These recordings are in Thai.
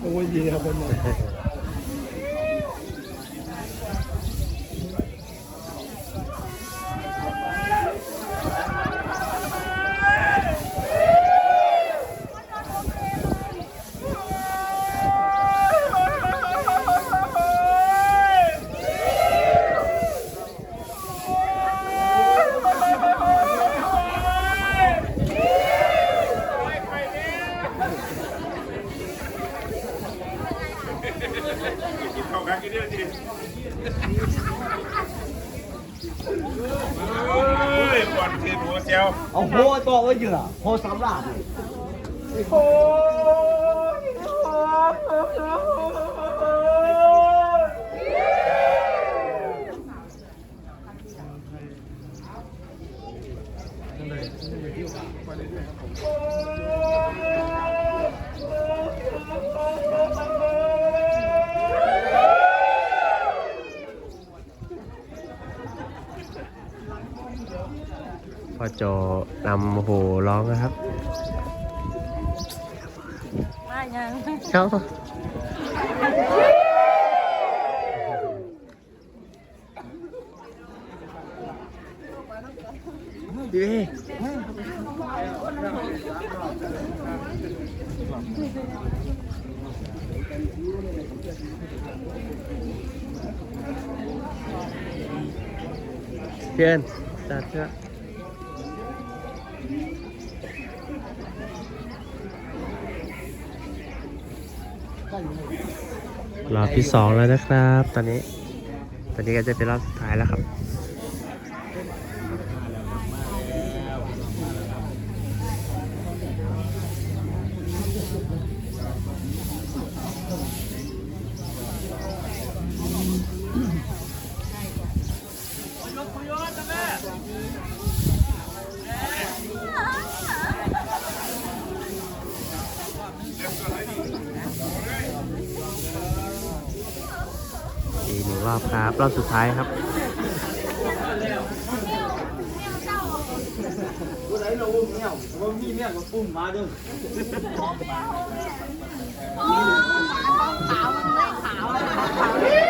โอ้ยดีครับผมเนี่ย กินข้าวกันกินเดียวทีเฮ้ยก่อนเทหัวเซล เอา โหตัวไว้เยอะโหสำลัก พ่อโจนำหูร้องนะครับมายังเขาดีเพื่อนจัดเถอะ รอบที่สองแล้วนะครับ ตอนนี้ ตอนนี้ก็จะเป็นรอบสุดท้ายแล้วครับ รอบครับ รอบสุดท้ายครับเมียว่ามีเนี่ยก็ปุ้มมาด้วยขาวมันไม่ขาว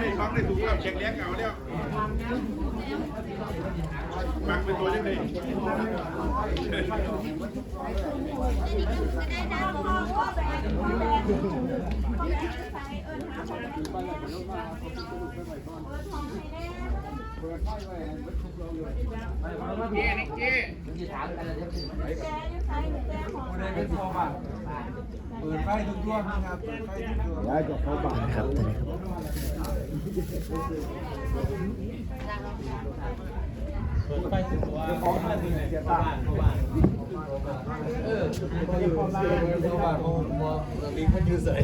ได้เงินได้องได้ถูกแล้วเช็คเลี้ยงเอาแล้วมักเป็นตัวยังไงเจ๊นิกเจ๊เปิดไฟทุกดวงนะครับเปิดไฟทุกดวงยายจะเข้าบ้านครับ ตอนนี้ครับของอะไรมีเสียบ้านเออเขาอยู่เขาอยู่บ้านเขามองลิงเขาอยู่เฉย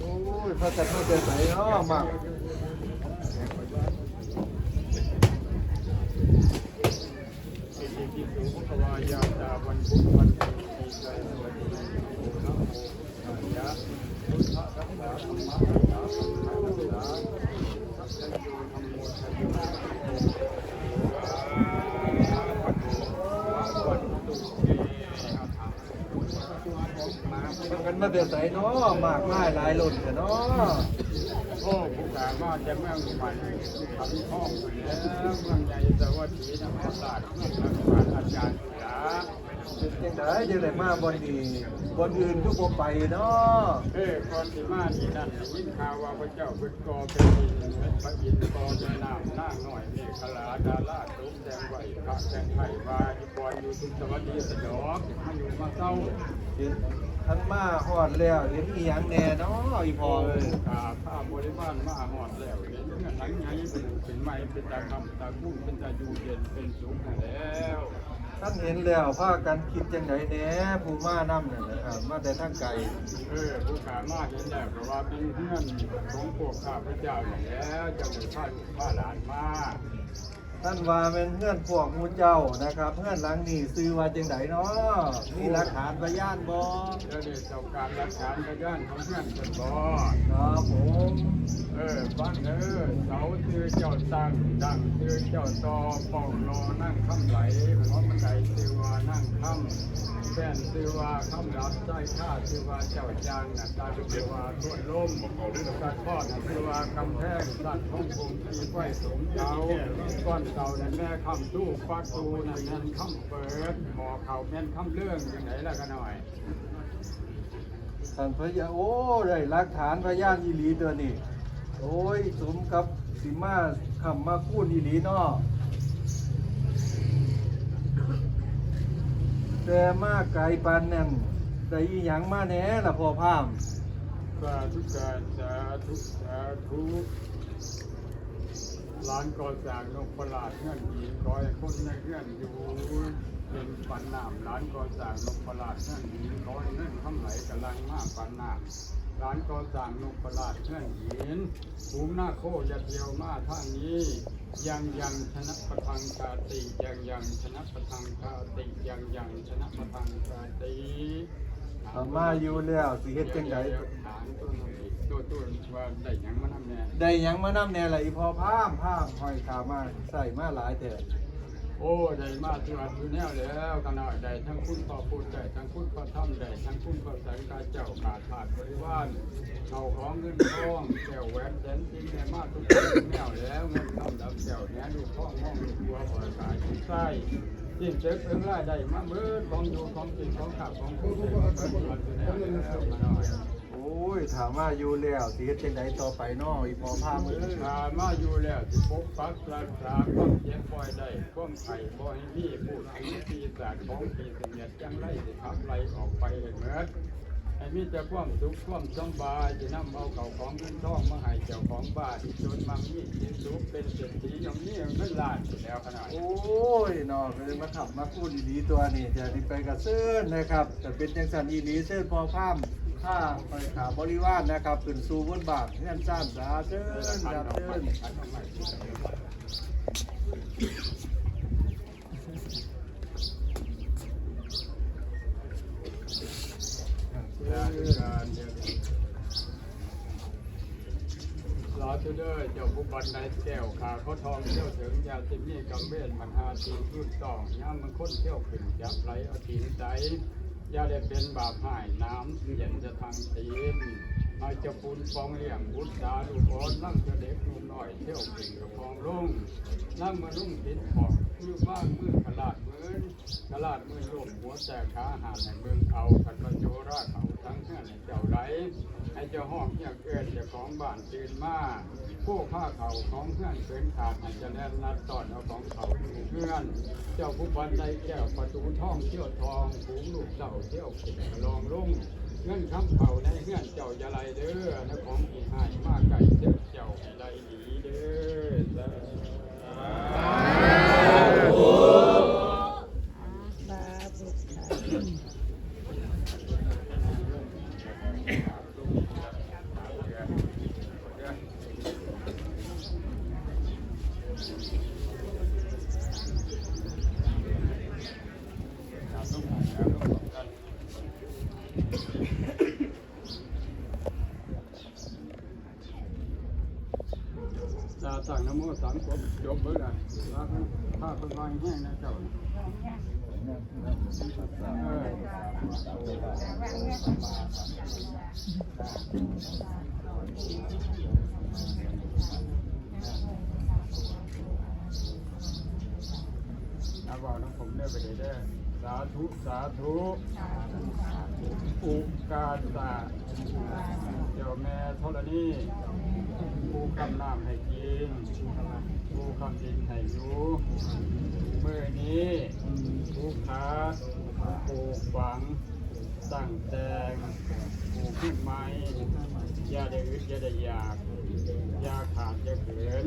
โอ้ยพระจันทร์เขาจะใส่เนาะมาก ที่สูงพระวายาตาวันพุธวันศุกร์มีใจสวัสดีนะโมตัสสะพุทธรักษาธรรมรักษาสังฆรักษาสัพพะโยธรรมโมันกันกันมาเดือดใส่เนาะมากไม้หลายหล่นกันเนาะ พ่อผู้กาว่าจะเมืองใหม่ทำห้องแล้วเมืองใหญ่สวัสดีนะพระศาสตร์เมืองรักษาอาจารย์จ๋าเป็นจังไดจังไดมาบนดีบนอื่นทุกบ่ไปเนาะเอ้ก่อนที่มาที่นั่นยินข่าวว่าพระเจ้าเป็นกอเป็นดินเป็นพระอินทร์กอเป็นน้ำหน้าหน่อยนี่ขลาดาราตุ้มแดงไหวพระแดงไผ่วาอยู่บอยอยู่ทุกสวัสดีสยองมาอยู่มาเศร้า ท่านมาฮอดแล้วเห็นอีหยังแน่เนาะอีพอเอ้ยข้าข้าบริวารมาหอดแล้วเห็นเงื่อนหลังไงเป็นเป็นไม้เป็นตาคำตากุ้งเป็นตาอยู่เย็นเป็นสูงแล้วท่านเห็นแล้วพากันคิดจังไดแหน่ผู้มานำนั่นนะครับมาแต่ทางไกลเออผู้ขามาเห็นแล้วเพราะว่าเป็นเพื่อนของพวกข้าพเจ้าอยู่แล้วจะมีพาลูกพาหลานมา ท่านว่าเป็นเพื่อนพวกมูเจ้านะครับ เพื่อนหลังนี่ซื้อว่าจังไดเนาะมีหลักฐานพยานบ่แล้วเด็กเจ้าการรักษาพยานของเพื่อนเป็นบ่ครับผมเออฟังเออเสาซื้อเจ้าตั้งดังซื้อเจ้าตอปองรอนั่งคำไหลหัวมันไดซื้อว่านั่งคำแฟนซื้อว่าคำรับใจข้าซื้อว่าเจ้าจางน่ะตาซื้อว่าต้นลมสัตว์ทอดซื้อว่ากำแพงสัตว์ท้องคงตีไว้สมเจ้าก้อนเก่านั่นแม่คำตู้ฟักตูนั่นแม่นคำเปิดหมอเขาแม่นคำเรื่องอย่างไหนล่ะกันหน่อยท่านพยานโอ้ได้หลักฐานพยานอีหลีตัวนี้ โอ้ยสมกับสิมาคำมาคูนอีหลีเนาะแต่มาไกลปานนั่นได้อีหยังมาแหน่ล่ะพ่อพามสาธุการสาธุสาธุ ร้านก่อสร้างนกประหลาดเงื่อนหินคอยคนในเงื่อนอยู่เป็นปันน้ำร้านก่อสร้างนกประหลาดเงื่อนหินคอยเงื่อนคำไหลกำลังมากปันน้ำร้านก่อสร้างนกประหลาดเงื่อนหินภูมิหน้าโคจะเที่ยวมาท่างนี้ยังยังชนะประทังชาติยังยังชนะประทังชาติยังยังชนะประทังชาติถ้ามาอยู่แล้วสิเฮ็ดจังไดถาม ตัวน้องอีกตัวตัวว่าได้หยังมานำแน่ได้หยังมานำแหน่ล่ะอีพ่อพามพามห้อยขามาใส่มาหลายแต่โอ้ได้มาที่วัดที่แนวแล้วกันหน่อยได้ทั้งคุณพ่อพูดได้ทั้งคุณพ่อทำได้ทั้งคุณพ่อแสงกาเจ้าขาดขาดบริวารเขาของเงินทองแก้วแหวนแสนจริงได้มาทุกคนแนวแล้วเงินทำดับแก้วเนี้ยดูท้องห้องดูตัวปล่อยกายทุกไส้ยิ่งเจ็บเพิ่งไล่ได้มาเมื่อของอยู่ของกินของขับของผู้เด็กของเพิ่นวัดที่แนวแล้วมาหน่อยโอ้ยถามว่าอยู่แล้วสิเฮ็ดจังไดต่อไปเนาะอีพ่อพามเอ้ยมามาอยู่แล้วสิปกปักรักษาความเจ็บป่วยได้ความไข่บ่ให้มีพูดถึงปีศาจของปีเสมียดจังไรสิขับไล่ออกไปให้เหมือนให้มีแต่ความสุขความสำบายจะนำเอาเก่าของเงินทองมาให้เจ้าของบ้านจนมังมีสินสุขเป็นเศรษฐีอย่างนี้เงินล้านแล้วขนาดโอ้ยเนาะก็เลยมาขับมาพูดอีหลีตัวนี้จะได้ไปกับเซิร์นนะครับแต่เป็นจังสันอีหลีเซิร์นพอพาม ข้าไปขาบริวารนะครับขึ้นสู่บนบาทเงื่นซ่านสาเซินขันครับเซินขันออกไปการการเดียวลาตุเดอร์เจ้าผู้บันไดแก้วขาเขาทองเที่ยวถึงยาสิมีกำเวทมันหาตีนรุ่นต้องย่ามมันค้นเที่ยวขึ้นจับไหลเอาตีนใจ อย่าได้เป็นบาปหายน้ำเย็นจะทางตีนนายจะปูนฟองเลี้ยงบุตรดาลูกอ่อนนั่งจะเด็กนุ่มหน่อยเที่ยวเก่งกับฟองลุงนั่งมาลุ่งติดขอบมือบ้านมือกระลาดมือกระลาดมือลมหัวแต่ขาหาดในเมืองเอากันมาโจราเขาทั้งเพื่อนเจ้าไร ให้เจ้าห้องอยากเกิดเจ้าของบ้านตื่นมาผู้ผ้าเขาของเพื่อนเกินขาดอาจจะแน่นนัดตอนเอาของเขาเพื่อน เจ้าผู้บันไดแก้วประตูท่องเที่ยวทองผูงลูกเจ้าเที่ยวเก่งลองลุ่งเงินคำเผาในเงื่อนเจ้าอย่าไรเด้อนะของที่หายมากไก่เจ้าเจ้าให้ไรหนีเด้อสาตาสั่งนโมสามกบ จบเบิดอะลาผ้าเป็นวางแห้งนะเจ้าเอาบอกน้องผมเด้อไปเด้อสาธุ สาธุ อุกาสะเจ้าแม่ธรณีผู้กำนำให้กิน ผู้กำดินให้อยู่เมื่อนี้ผู้ค้าปลูกฝังตั้งแต่ปลูกขึ้นไม้อย่าได้อึดอย่าได้อยากอย่าขาดอย่าเขิน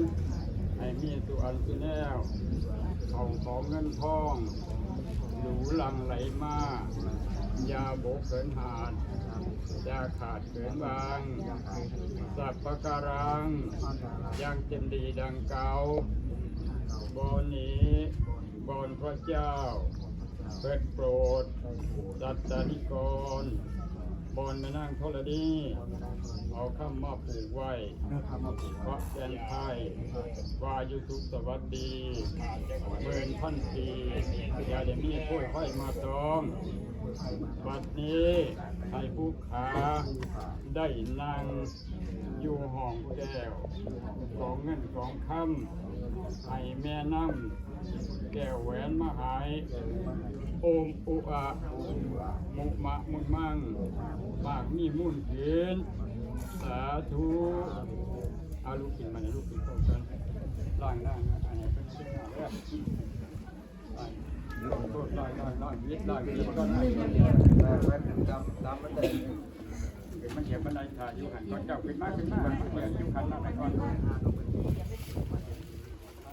ให้มีตัวอันตัวแนวของของเงินทองหนูหลังไหลมายาโบกเกินหาด อย่าขาดเกินบางสัพพการังยังเต็มดีดังเก่าบอนนี้บอนพระเจ้าเปิดโปรดสัตตานิกรบอนมานั่งทรดีเอาข้ามมาปลูกไว้พระแกนไทยวายุทุกสวัสดีเมินพันปีอย่าได้มีผู้ค่อยมาตอมบัดนี้ ให้ผู้ขาได้นั่งอยู่ห้องแก้วของเงินของคำให้แม่น้ำแก้วแหวนมาหายโอมอุอะมุมะมุนมั่งปากมีมุ่นเขีนสาธุอาลูกกินมันลูกกินเข้ากันล่างล่างนะอันนี้เป็นสิ่งหน้าแรก ล่างโทษล่างล่างล่างวิทย์ล่างวิทย์ก็ได้เกิดมันเขียนบันไดขาอยู่หันก่อนเจ้าขึ้นมาขึ้นมาเหยียบอยู่ขันหน้าไปก่อน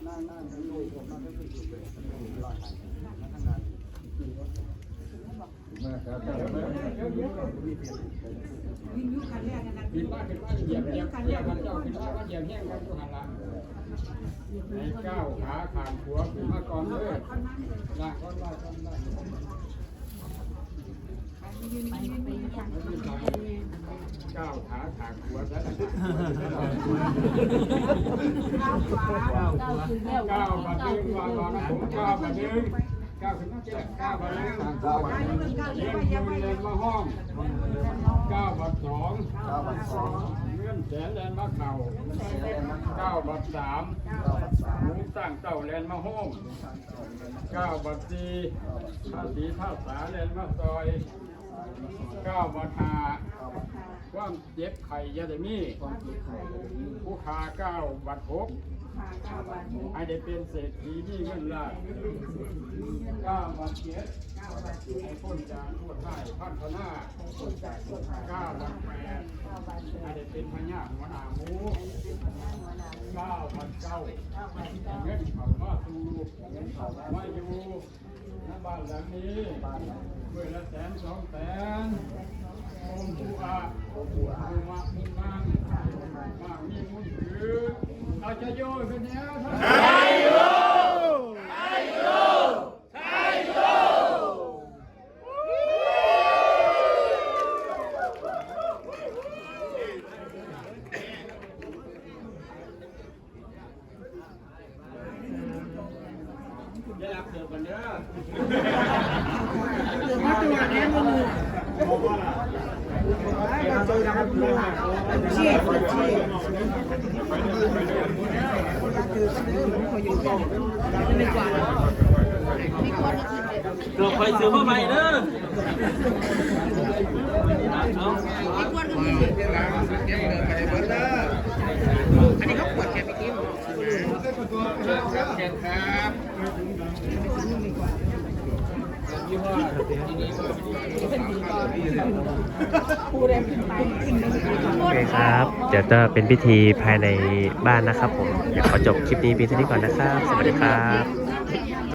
นั่งนั่งดูผมนั่งดูดูล่างนั่งนั่ง ขึ้นมาขึ้นมาเหยียบเหยียบเหยียบมันเจ้าขึ้นมาว่าเหยียบแห้งกันทุกหันละให้ก้าวขาขางหัวขึ้นมาก่อนเลยลากก่อนลากก่อนลากก้าวขาขางหัวซะก้าวบัดนึงวางวางผมก้าวบัดนึงก้าวขึ้ นมาเจ็บก้าวบัดนึงก้าวบัดนึงเลี้ยงยืนเดินมาห้องเก้าวบัดสองเงื่อนแสนแลนมาเข่าเก้าบัดสามหมูตั้งเต้าแลนมาห้องเก้าบัดสี่ท่าสีท่าสาแลนมาซอยเก้าบัดห้าความเจ็บไข่ยาได้มีผู้ขาเก้าบัดหก ให้ได้เป็นเศรษฐีมีเงินล้านก้าวบัดเจ็ดให้พ้นจากทั่วไทยพันธนาก้าวบัดแปดให้ได้เป็นพญาหัวหน้าหมูก้าวบัดเก้าเงินเขามาสู่มาอยู่ณบ้านหลังนี้เมื่อละแสนสองแสนโอมผู้อาผู้มะมุมังมากมีมุน คืออาจจะโยเป็นเนี้ยท่านได้รับเสือกันเด้อ เราคอยซื้อมาใหม่เด้อโอเคครับ เดี๋ยวจะเป็นพิธีภายในบ้านนะครับผม เดี๋ยวขอจบคลิปนี้เพียงเท่านี้ก่อนนะครับ สวัสดีครับ